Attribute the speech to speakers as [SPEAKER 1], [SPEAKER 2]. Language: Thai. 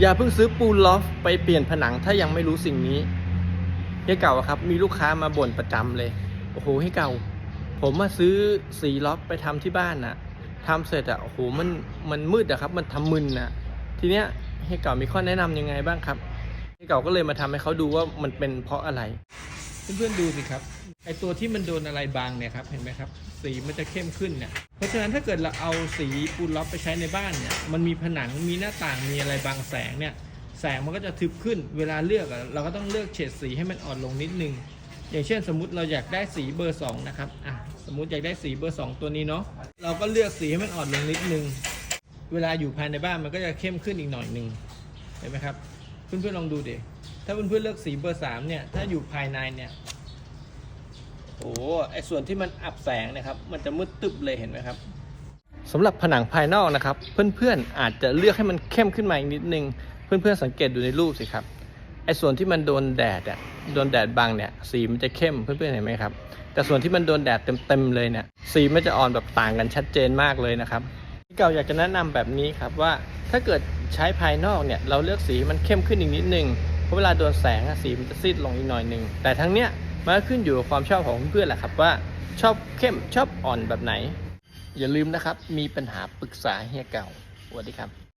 [SPEAKER 1] อย่าเพิ่งซื้อปูนลอฟไปเปลี่ยนผนังถ้ายังไม่รู้สิ่งนี้เฮียเก่าครับ มีลูกค้ามาบ่นประจำเลย โอ้โหเฮียเก่า ผมมาซื้อสีลอฟไปทำที่บ้านน่ะทำเสร็จอะโอ้โหมันมันมืดอะครับ มันทำมึนน่ะ ทีเนี้ยเฮียเก่ามีข้อแนะนำยังไงบ้างครับเฮียเก่าก็เลยมาทำให้เขาดูว่ามันเป็นเพราะอะไร เพื่อนๆดูสิครับไอตัวที่มันโดนอะไรบางเนี่ยครับเห็นไหมครับสีมันจะเข้มขึ้นเนี่ยเพราะฉะนั้นถ้าเกิดเราเอาสีปูนล็อบไปใช้ในบ้านเนี่ยมันมีผนังมีหน้าต่างมีอะไรบางแสงเนี่ยแสงมันก็จะทึบขึ้น เวลาเลือกเราก็ต้องเลือกเฉดสีให้มันอ่อนลงนิดนึง อย่างเช่นสมมติเราอยากได้สีเบอร์2นะครับอะสมมติอยากได้สีเบอร์ 2 ตัวนี้เนาะเราก็เลือกสีให้มันอ่อนลงนิดนึง เวลาอยู่ภายในบ้านมันก็จะเข้มขึ้นอีกหน่อยหนึ่งเห็นไหมครับเพื่อนๆลองดูเดิ ถ้าเพื่อนๆเลือกสีเบอร์3เนี่ย ถ้าอยู่ภายในเนี่ย โอ้ไอส่วนที่มันอับแสงนะครับ มันจะมืดตึบเลยเห็นไหมครับสำหรับผนังภายนอกนะครับ เพื่อนๆอาจจะเลือกให้มันเข้มขึ้นมาอีกนิดนึง เพื่อนๆสังเกตดูในรูปสิครับไอส่วนที่มันโดนแดดอะโดนแดดบังเนี่ย สีมันจะเข้มเพื่อนๆเห็นไหมครับ แต่ส่วนที่มันโดนแดดเต็มๆเลยเนี่ย สีมันจะอ่อนแบบต่างกันชัดเจนมากเลยนะครับที่เก่าอยากจะแนะนำแบบนี้ครับว่าถ้าเกิดใช้ภายนอกเนี่ย เราเลือกสีมันเข้มขึ้นอีกนิดนึง เพราะเวลาโดนแสงสีมันจะซีดลงอีกหน่อยหนึ่งแต่ทั้งเนี้ยมันก็ขึ้นอยู่กับความชอบของเพื่อนแหละครับว่าชอบเข้มชอบอ่อนแบบไหน อย่าลืมนะครับ มีปัญหาปรึกษาเฮียเก่าสวัสดีครับ